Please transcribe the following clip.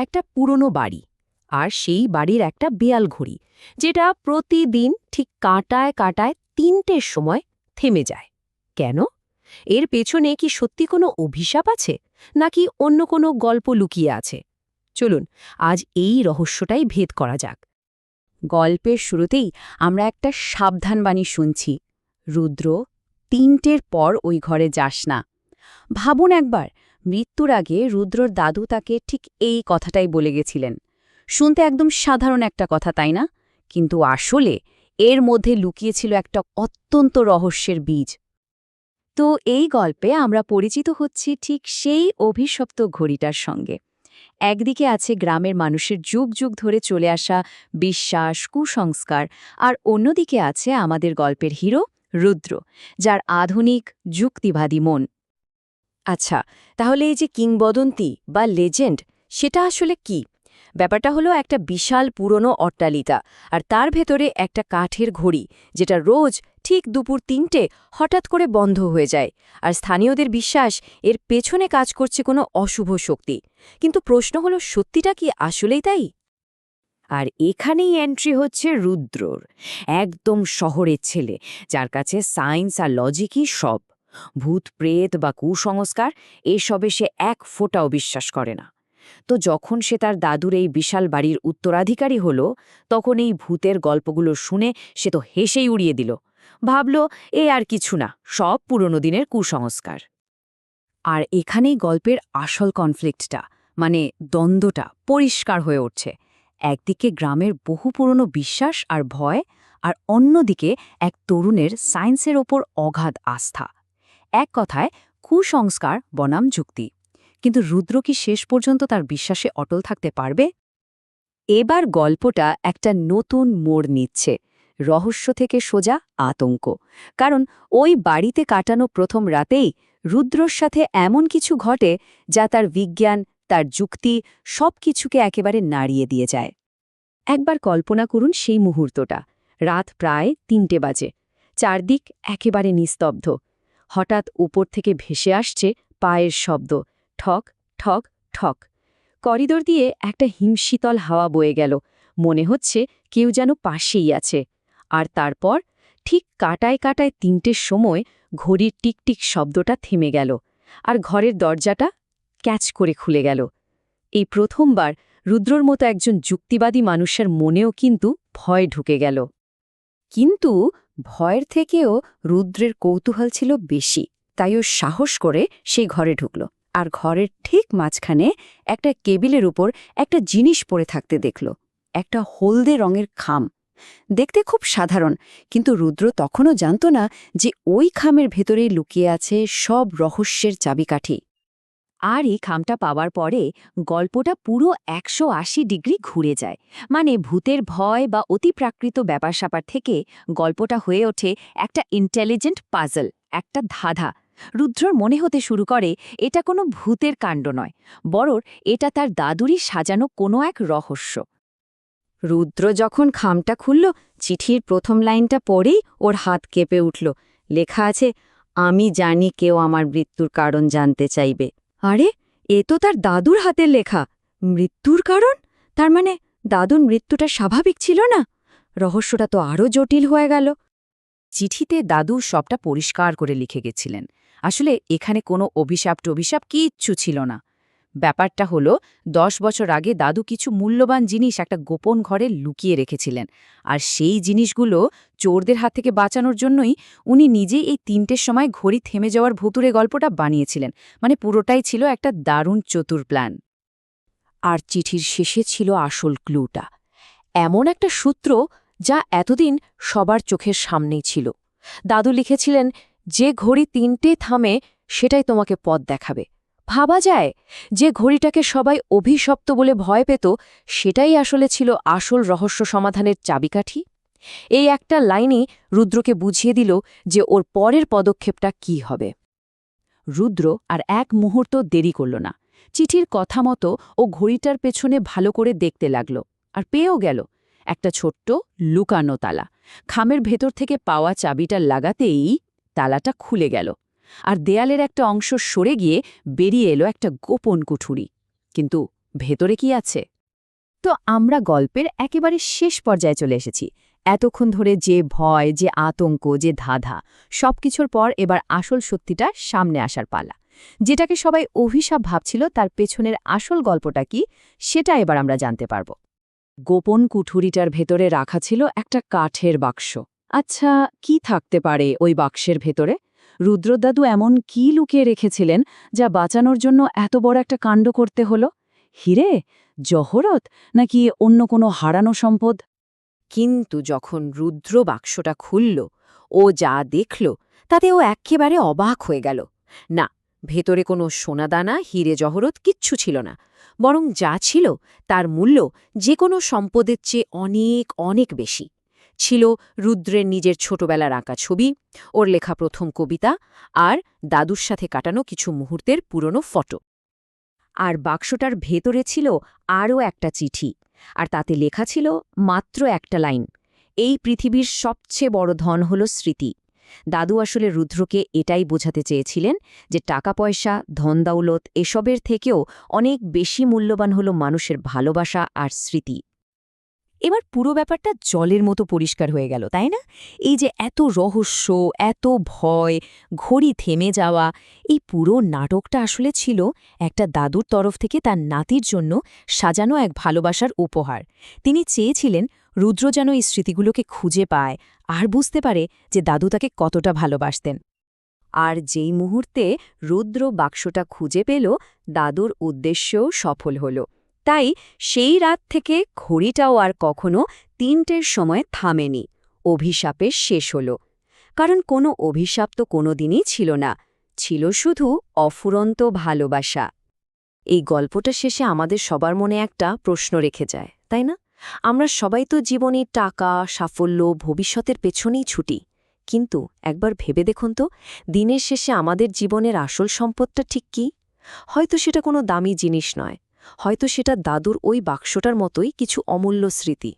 একটা পুরনো বাড়ি আর সেই বাড়ির একটা বেয়াল ঘড়ি, যেটা প্রতিদিন ঠিক কাঁটায় কাঁটায় তিনটের সময় থেমে যায়। কেন? এর পেছনে কি সত্যি কোনো অভিশাপ আছে, নাকি অন্য কোনো গল্প লুকিয়ে আছে? চলুন, আজ এই রহস্যটাই ভেদ করা যাক। গল্পের শুরুতেই আমরা একটা সাবধানবাণী শুনছি, রুদ্র, তিনটের পর ওই ঘরে যাস না। ভাবুন একবার মৃত্যুর আগে রুদ্রর দাদু তাকে ঠিক এই কথাটাই বলে গেছিলেন। শুনতে একদম সাধারণ একটা কথা, তাই না? কিন্তু আসলে এর মধ্যে লুকিয়েছিল একটা অত্যন্ত রহস্যের বীজ। তো এই গল্পে আমরা পরিচিত হচ্ছি ঠিক সেই অভিশপ্ত ঘড়িটার সঙ্গে। একদিকে আছে গ্রামের মানুষের যুগ যুগ ধরে চলে আসা বিশ্বাস, কুসংস্কার, আর অন্যদিকে আছে আমাদের গল্পের হিরো রুদ্র, যার আধুনিক, যুক্তিবাদী মন। আচ্ছা তাহলে এই যে কিংবদন্তি বা লেজেন্ড, সেটা আসলে কি? ব্যাপারটা হলো একটা বিশাল পুরনো অট্টালিকা আর তার ভেতরে একটা কাঠের ঘড়ি, যেটা রোজ ঠিক দুপুর তিনটে হঠাৎ করে বন্ধ হয়ে যায়। আর স্থানীয়দের বিশ্বাস, এর পেছনে কাজ করছে কোনো অশুভ শক্তি। কিন্তু প্রশ্ন হলো, সত্যিটা কি আসলেই তাই? আর এখানেই এন্ট্রি হচ্ছে রুদ্রর, একদম শহরের ছেলে, যার কাছে সায়েন্স আর লজিকই সব। ভূত, প্রেত বা কুসংস্কার, এসবে সে এক ফোঁটাও বিশ্বাস করে না। তো যখন সে তার দাদুর এই বিশাল বাড়ির উত্তরাধিকারী হল, তখন এই ভূতের গল্পগুলো শুনে সে তো হেসেই উড়িয়ে দিল। ভাবল, এ আর কিছু না, সব পুরনো দিনের কুসংস্কার। আর এখানেই গল্পের আসল কনফ্লিক্টটা মানে দ্বন্দ্বটা পরিষ্কার হয়ে উঠছে। একদিকে গ্রামের বহু পুরনো বিশ্বাস আর ভয়, আর অন্যদিকে এক তরুণের সায়েন্সের ওপর অগাধ আস্থা। এক কথায় কুসংস্কার, বনাম যুক্তি। কিন্তু রুদ্র কি শেষ পর্যন্ত তার বিশ্বাসে অটল থাকতে পারবে? এবার গল্পটা একটা নতুন মোড় নিচ্ছে, রহস্য থেকে সোজা আতঙ্ক। কারণ ওই বাড়িতে কাটানো প্রথম রাতেই রুদ্রর সাথে এমন কিছু ঘটে যা তার বিজ্ঞান, তার যুক্তি, সব কিছুকে একেবারে নাড়িয়ে দিয়ে যায়। একবার কল্পনা করুন সেই মুহূর্তটা। রাত প্রায় তিনটে বাজে। চারদিক একেবারে নিস্তব্ধ। হঠাৎ উপর থেকে ভেসে আসছে পায়ের শব্দ। ঠক ঠক ঠক। করিডোর দিয়ে একটা হিমশীতল হাওয়া বয়ে গেল। মনে হচ্ছে কেউ যেন পাশেই আছে। আর তারপর ঠিক কাটায় কাটায় তিনটের সময় ঘড়ির টিকটিক শব্দটা থেমে গেল। আর ঘরের দরজাটা ক্যাচ করে খুলে গেল। এই প্রথমবার রুদ্রর মতো একজন যুক্তিবাদী মানুষের মনেও কিন্তু ভয় ঢুকে গেল। কিন্তু ভয়ের থেকেও রুদ্রের কৌতূহল ছিল বেশি, তাই ও সাহস করে সেই ঘরে ঢুকল। আর ঘরের ঠিক মাঝখানে একটা কেবিলের উপর একটা জিনিস পড়ে থাকতে দেখল, একটা হলদে রঙের খাম। দেখতে খুব সাধারণ, কিন্তু রুদ্র তখনও জানত না যে ওই খামের ভেতরেই লুকিয়ে আছে সব রহস্যের চাবিকাঠি। আর এই খামটা পাওয়ার পরে গল্পটা পুরো একশো আশি ডিগ্রি ঘুরে যায়। মানে ভূতের ভয় বা অতিপ্রাকৃত ব্যাপার স্যাপার থেকে গল্পটা হয়ে ওঠে একটা ইন্টেলিজেন্ট পাজল একটা ধাঁধা। রুদ্রর মনে হতে শুরু করে, এটা কোনো ভূতের কাণ্ড নয়, বরং এটা তার দাদুরই সাজানো কোনো এক রহস্য। রুদ্র যখন খামটা খুলল, চিঠির প্রথম লাইনটা পড়েই ওর হাত কেঁপে উঠল। লেখা আছে, আমি জানি কেউ আমার মৃত্যুর কারণ জানতে চাইবে। আরে, এ তো তার দাদুর হাতের লেখা। মৃত্যুর কারণ? তার মানে দাদুর মৃত্যুটা স্বাভাবিক ছিল না? রহস্যটা তো আরও জটিল হয়ে গেল। চিঠিতে দাদু সবটা পরিষ্কার করে লিখে গেছিলেন। আসলে এখানে কোনো অভিশাপ টভিশাপ কিচ্ছু ছিল না। ব্যাপারটা হলো, দশ বছর আগে দাদু কিছু মূল্যবান জিনিস একটা গোপন ঘরে লুকিয়ে রেখেছিলেন। আর সেই জিনিসগুলো চোরদের হাত থেকে বাঁচানোর জন্যই উনি নিজেই এই তিনটের সময় ঘড়ি থেমে যাওয়ার ভুতুরে গল্পটা বানিয়েছিলেন। মানে পুরোটাই ছিল একটা দারুণ চতুর প্ল্যান। আর চিঠির শেষে ছিল আসল ক্লুটা। এমন একটা সূত্র যা এতদিন সবার চোখের সামনেই ছিল। দাদু লিখেছিলেন, যে ঘড়ি তিনটে থামে, সেটাই তোমাকে পথ দেখাবে। ভাবা যায় যে ঘড়িটাকে সবাই অভিশপ্ত বলে ভয় পেত, সেটাই আসলে ছিল আসল রহস্য সমাধানের চাবিকাঠি। এই একটা লাইনই রুদ্রকে বুঝিয়ে দিল যে ওর পরের পদক্ষেপটা কি হবে। রুদ্র আর এক মুহূর্ত দেরি করল না। চিঠির কথা মতো ও ঘড়িটার পেছনে ভালো করে দেখতে লাগল আর পেয়েও গেল একটা ছোট্ট লুকানো তালা। খামের ভেতর থেকে পাওয়া চাবিটা লাগাতেই তালাটা খুলে গেল। আর দেয়ালের একটা অংশ সরে গিয়ে বেরিয়ে এলো একটা গোপন কুঠুরি। কিন্তু ভেতরে কি আছে? তো আমরা গল্পের একেবারে শেষ পর্যায়ে চলে এসেছি। এতক্ষণ ধরে যে ভয়, যে আতঙ্ক, যে ধাঁধা, সবকিছুর পর এবার আসল সত্যিটা সামনে আসার পালা। যেটাকে সবাই অভিশাপ ভাবছিল তার পেছনের আসল গল্পটা কি, সেটা এবার আমরা জানতে পারব। গোপন কুঠুরিটার ভেতরে রাখা ছিল একটা কাঠের বাক্স। আচ্ছা কি থাকতে পারে ওই বাক্সের ভেতরে? রুদ্রদাদু এমন কি লুকিয়ে রেখেছিলেন যা বাঁচানোর জন্য এত বড় একটা কাণ্ড করতে হলো? হিরে, জহরত, নাকি অন্য কোনো হারানো সম্পদ? কিন্তু যখন রুদ্র বাক্সটা খুলল, ও যা দেখল, তাতে ও একেবারে অবাক হয়ে গেল। না, ভেতরে কোনো সোনাদানা, হিরে, জহরত কিচ্ছু ছিল না। বরং যা ছিল, তার মূল্য যে কোনো সম্পদের চেয়ে অনেক অনেক বেশি। ছিল রুদ্রের নিজের ছোটবেলার আঁকা ছবি, ওর লেখা প্রথম কবিতা আর দাদুর সাথে কাটানো কিছু মুহূর্তের পুরনো ফটো। আর বাক্সটার ভেতরে ছিল আরও একটা চিঠি, আর তাতে লেখা ছিল মাত্র একটা লাইন, এই পৃথিবীর সবচেয়ে বড় ধন হল স্মৃতি। দাদু আসলে রুদ্রকে এটাই বোঝাতে চেয়েছিলেন যে টাকা পয়সা, ধন দৌলত এসবের থেকেও অনেক বেশি মূল্যবান হল মানুষের ভালোবাসা আর স্মৃতি। এবার পুরো ব্যাপারটা জলের মতো পরিষ্কার হয়ে গেল, তাই না? এই যে এত রহস্য, এত ভয়, ঘড়ি থেমে যাওয়া, এই পুরো নাটকটা আসলে ছিল একটা দাদুর তরফ থেকে তার নাতির জন্য সাজানো এক ভালোবাসার উপহার। তিনি চেয়েছিলেন রুদ্র যেন এই স্মৃতিগুলোকে খুঁজে পায়, আর বুঝতে পারে যে দাদু তাকে কতটা ভালোবাসতেন। আর যেই মুহূর্তে রুদ্র বাক্সটা খুঁজে পেল, দাদুর উদ্দেশ্যও সফল হল। তাই সেই রাত থেকে ঘড়িটাও আর কখনো তিনটের সময় থামেনি। অভিশাপের শেষ হল। কারণ কোনো অভিশাপ তো কোনোদিনই ছিল না। ছিল শুধু অফুরন্ত ভালোবাসা। এই গল্পটা শেষে আমাদের সবার মনে একটা প্রশ্ন রেখে যায়, তাই না? আমরা সবাই তো জীবনে টাকা, সাফল্য, ভবিষ্যতের পেছনেই ছুটি। কিন্তু একবার ভেবে দেখুন তো, দিনের শেষে আমাদের জীবনের আসল সম্পদটা ঠিক কি? হয়তো সেটা কোনো দামি জিনিস নয়। হয়তো সেটা দাদুর ওই বাক্সটার মতোই কিছু অমূল্য স্মৃতি।